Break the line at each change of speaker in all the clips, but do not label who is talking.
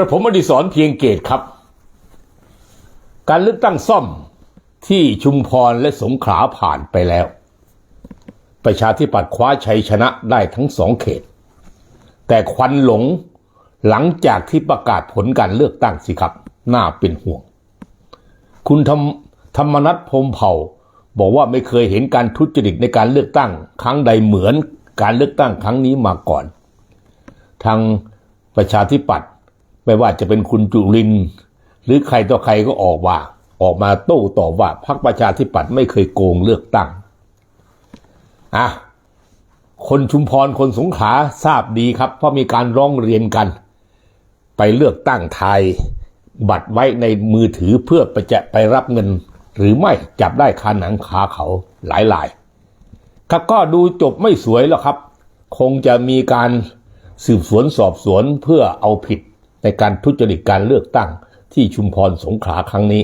ระผมอดิศรเพียงเกตครับ การเลือกตั้งซ่อมที่ชุมพรและสงขลาผ่านไปแล้ว ประชาธิปัตย์คว้าชัยชนะได้ทั้งสองเขต แต่ควันหลงหลังจากที่ประกาศผลการเลือกตั้งสิครับ น่าเป็นห่วง คุณธรรมธรรมนัฐพมเผ่า บอกว่าไม่เคยเห็นการทุจริตในการเลือกตั้ง ครั้งใดเหมือนการเลือกตั้งครั้งนี้มาก่อน ทางประชาธิปัตย์ ไม่ว่าจะเป็นคุณจุรินหรือใครต่อใครก็ออกว่า ออกมาโต้ตอบว่าพรรคประชาธิปัตย์ไม่เคยโกงเลือกตั้งอะคนชุมพรคนสงขลาทราบดีครับ เพราะมีการร้องเรียนกัน ไปเลือกตั้งไทย บัตรไว้ในมือถือเพื่อไปจะไปรับเงิน หรือไม่จับได้คาหนังคาเขาหลายหลายๆครับก็ดูจบไม่สวยหรอกครับ คงจะมีการสืบสวนสอบสวนเพื่อเอาผิด ในการทุจริตการเลือกตั้งที่ชุมพรสงขลาครั้งนี้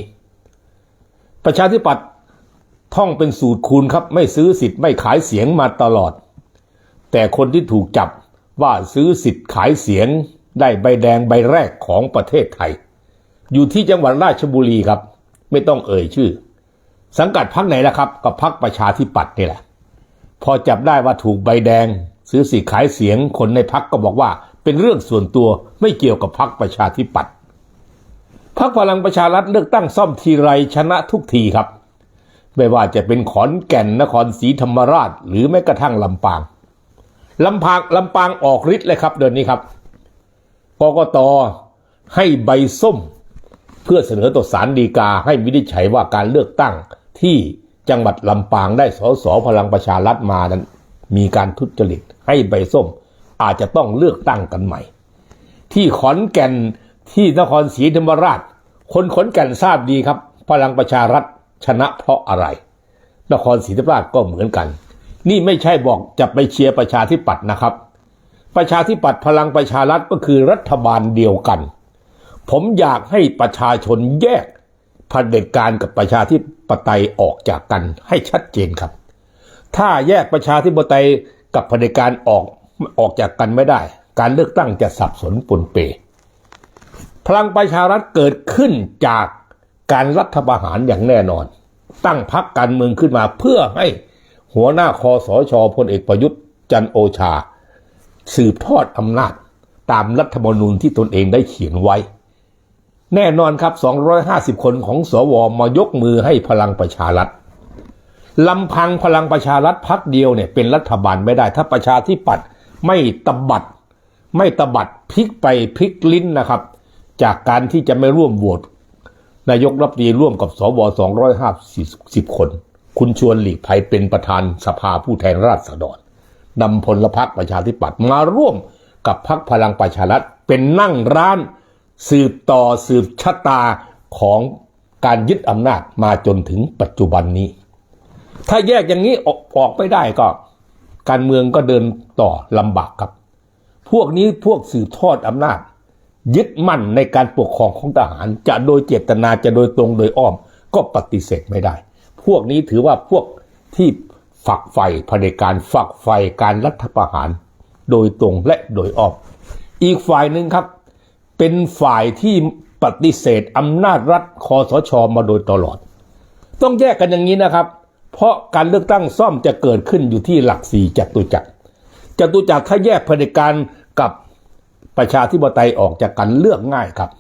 ประชาธิปัตย์ท่องเป็นสูตรคูณครับไม่ซื้อสิทธิ์ไม่ขายเสียงมาตลอด แต่คนที่ถูกจับว่าซื้อสิทธิ์ขายเสียงได้ใบแดงใบแรกของประเทศไทย อยู่ที่จังหวัดราชบุรีครับ ไม่ต้องเอ่ยชื่อ สังกัดพักไหนล่ะครับกับพักประชาธิปัตย์นี่แหละ พอจับได้ว่าถูกใบแดง ซื้อสิทธิ์ขายเสียงคนในพักก็บอกว่า เป็นเรื่องส่วนตัวไม่เกี่ยวกับพักประชาธิปัตย์พักพลังประชารัฐเลือกตั้งซ่อมทีไรชนะทุกทีครับ ไม่ว่าจะเป็นขอนแก่นนครศรีธรรมราช หรือแม้กระทั่งลำปางลำพางลำปางออกฤทธิ์เลยครับเดือนนี้ครับกกตให้ใบส้ม เพื่อเสนอต่อศาลฎีกาให้วินิจฉัยว่าการเลือกตั้งที่จังหวัดลำปางได้สสพลังประชารัฐมานั้น มีการทุจริตให้ใบส้ม อาจจะต้องเลือกตั้งกันใหม่ ที่ขอนแก่นที่นครศรีธรรมราช คนขอนแก่นทราบดีครับ พลังประชารัฐชนะเพราะอะไร นครศรีธรรมราชก็เหมือนกัน นี่ไม่ใช่บอกจะไปเชียร์ประชาธิปัตย์นะครับ ประชาธิปัตย์พลังประชารัฐก็คือรัฐบาลเดียวกัน ผมอยากให้ประชาชนแยกเผด็จการกับประชาธิปไตยออกจากกันให้ชัดเจนครับ ถ้าแยกประชาธิปไตยกับเผด็จการออก ออกจากกันไม่ได้ การเลือกตั้งจะสับสนปนเป พลังประชารัฐเกิดขึ้นจากการรัฐประหารอย่างแน่นอน ตั้งพักการเมืองขึ้นมาเพื่อให้หัวหน้าคอสชพลเอกประยุทธ์จันโอชา สืบทอดอำนาจตามรัฐธรรมนูญที่ตนเองได้เขียนไว้ แน่นอนครับ 250 คนของสวมายกมือให้พลังประชารัฐลำพังพลังประชารัฐพักเดียวเนี่ยเป็นรัฐบาลไม่ได้ ถ้าประชาธิปัตย์ ไม่ตบัด ไม่ตบัดพลิกไปพลิกลิ้นนะครับ จากการที่จะไม่ร่วมโหวตนายกรัฐมนตรีร่วมกับสว250คน คุณชวนหลีกภัยเป็นประธานสภาผู้แทนราษฎรนำพลพรรคประชาธิปัตย์มาร่วมกับพรรคพลังประชารัฐเป็นนั่งร้านสืบต่อสืบชะตาของการยึดอำนาจมาจนถึงปัจจุบันนี้ ถ้าแยกอย่างนี้ออกออกไม่ได้ก็ การเมืองก็เดินต่อลำบากครับ พวกนี้พวกสืบทอดอำนาจ ยึดมั่นในการปกครองของทหาร จะโดยเจตนาจะโดยตรงโดยอ้อม ก็ปฏิเสธไม่ได้ พวกนี้ถือว่าพวกที่ฝักใฝ่เผด็จการฝักใฝ่การรัฐประหาร โดยตรงและโดยอ้อม อีกฝ่ายหนึ่งครับ เป็นฝ่ายที่ปฏิเสธอำนาจรัฐคอสชมาโดยตลอด ต้องแยกกันอย่างนี้นะครับ เพราะการเลือกตั้งซ่อมจะเกิดขึ้นอยู่ที่หลักสี่จตุจักรจตุจักรถ้าแยกเผด็จการกับประชาธิปไตยออกจากกันเลือกง่ายครับ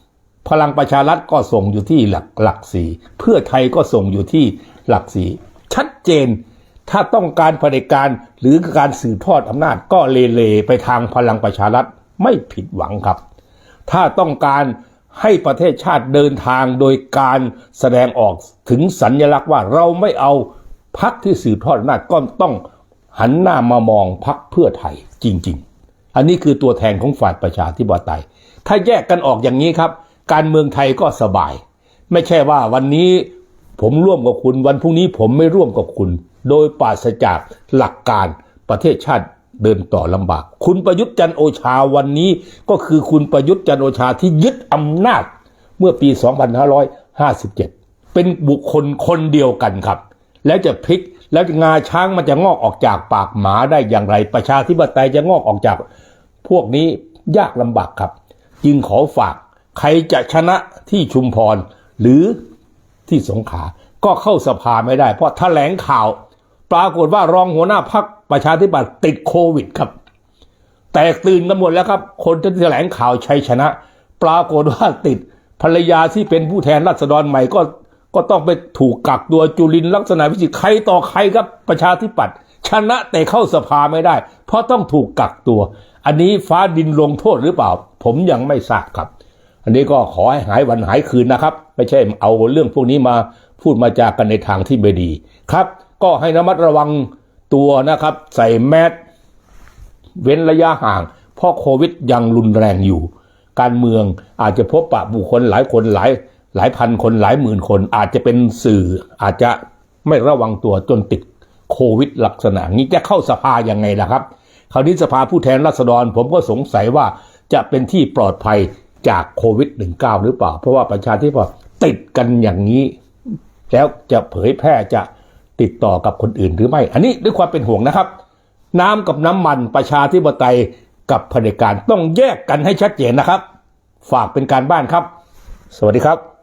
พลังประชารัฐก็ส่งอยู่ที่หลักหลักสี่เพื่อไทยก็ส่งอยู่ที่หลักสี่ชัดเจนถ้าต้องการเผด็จการหรือการสืบทอดอำนาจก็เลเลไปทางพลังประชารัฐไม่ผิดหวังครับ ถ้าต้องการให้ประเทศชาติเดินทางโดยการแสดงออกถึงสัญญลักษณ์ว่าเราไม่เอา พักที่สืบทอดอำนาจก็ต้องหันหน้ามามองพักเพื่อไทยจริง ๆ อันนี้คือตัวแทนของฝ่ายประชาธิปไตย ถ้าแยกกันออกอย่างนี้ครับ การเมืองไทยก็สบาย ไม่ใช่ว่าวันนี้ผมร่วมกับคุณวันพรุ่งนี้ผมไม่ร่วมกับคุณ โดยปราศจากหลักการประเทศชาติเดินต่อลำบาก คุณประยุทธ์จันโอชาวันนี้ก็คือคุณประยุทธ์จันโอชาที่ยึดอำนาจเมื่อปี 2557 เป็นบุคคลคนเดียวกันครับ แล้วจะพลิกแล้วงาช้างมันจะงอกออกจากปากหมาได้อย่างไร ประชาธิปไตยจะงอกออกจากพวกนี้ยากลำบากครับ จึงขอฝากใครจะชนะที่ชุมพรหรือที่สงขลาก็เข้าสภาไม่ได้ เพราะแถลงข่าว ปรากฏว่ารองหัวหน้าพักประชาธิปัตย์ติดโควิดครับ แตกตื่นกันหมดแล้วครับ คนที่แถลงข่าวชัยชนะ ปรากฏว่าติดภรรยาที่เป็นผู้แทนรัษฎรใหม่ก็ ก็ต้องไปถูกกักตัวจุลินลักษณะวิจิตรใครต่อใครครับประชาธิปัตย์ชนะแต่เข้าสภาไม่ได้ เพราะต้องถูกกักตัว อันนี้ฟ้าดินลงโทษหรือเปล่า ผมยังไม่ทราบครับ อันนี้ก็ขอให้หายวันหายคืนนะครับ ไม่ใช่เอาเรื่องพวกนี้มาพูดมาจากันในทางที่ไม่ดีครับ ก็ให้ระมัดระวังตัวนะครับ ใส่แมสเว้นระยะห่าง เพราะโควิดยังรุนแรงอยู่ การเมืองอาจจะพบปะบุคคลหลายคนหลาย หลายพันคนหลายหมื่นคนอาจจะเป็นสื่ออาจจะไม่ระวังตัวจนติดโควิดลักษณะนี้จะเข้าสภายังไงล่ะครับ คราวนี้สภาผู้แทนราษฎร ผมก็สงสัยว่าจะเป็นที่ปลอดภัยจากโควิด -19 หรือเปล่า เพราะว่าประชาธิปัตยติดกันอย่างนี้ แล้วจะเผยแพร่จะติดต่อกับคนอื่นหรือไม่ อันนี้ด้วยความเป็นห่วงนะครับ น้ำกับน้ำมันประชาธิปไตยกับเผด็จการต้องแยกกันให้ชัดเจนนะครับ ฝากเป็นการบ้านครับ สวัสดีครับ